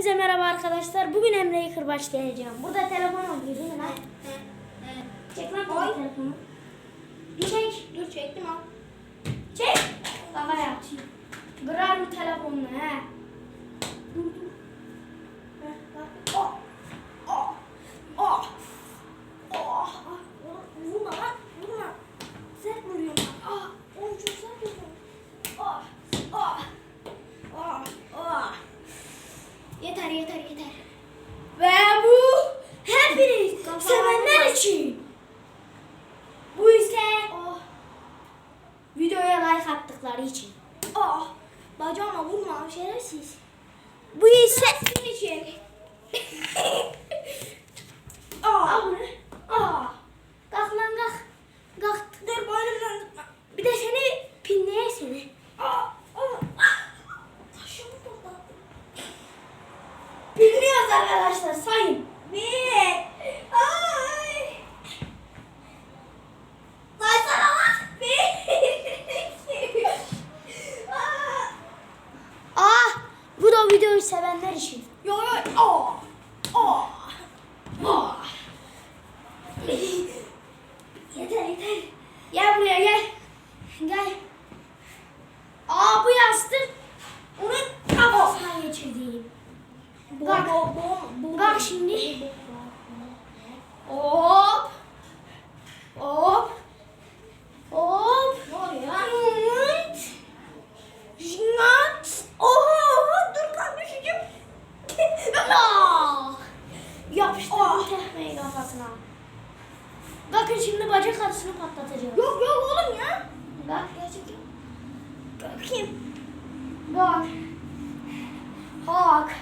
Hepinize merhaba arkadaşlar. Bugün Emre'yi kırbaçlayacağım. Burada telefon oynuyor değil mi lan? Çek lan Oy. telefonu. Çek. Dur çektim al. Çek. Baba yap. Kırar mı telefonunu he? Dur dur. Heh, bak. Oh. Oh. Oh. Oh. Ah, Vurma lan. Vurma. Sert vuruyorum lan. Ah. Oğlum çok sert vuruyorum. Ah. Ah. Ah. Ah. Yeter yeter yeter. Ve bu hepiniz Kafama sevenler vurma. için. Bu ise Oh. Attıkları için. Ah. Bacağıma vurma şerefsiz. Bu ise Senin için. Ah. Ah. Kalk lan kalk. Kalk. Dur boynumdan tutma. Bir de seni pinleye seni. Ah. Ah. Ah. Taşımı patlattım. Pinliyoruz arkadaşlar sayın. Bir. Ay. Saysana lan. Bir. iki, üç. Ah. Aa, bu videoyu sevenler için. Yo yo. Oh. Oh. Oh. Yeter yeter. Gel buraya gel. Gel. Aa bu yastık onun kafasına geçirdiğim. Bak. Bo, Bak şimdi. Hop. Tekmeyi kafasına. Bakın şimdi bacak arasını patlatacağım. Yok yok oğlum ya. Bak gerçekten. Bakayım. Bak. Hak.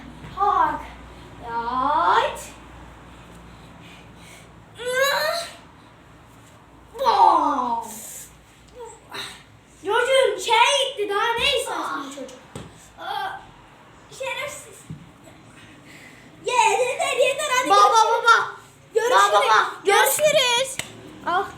Yeter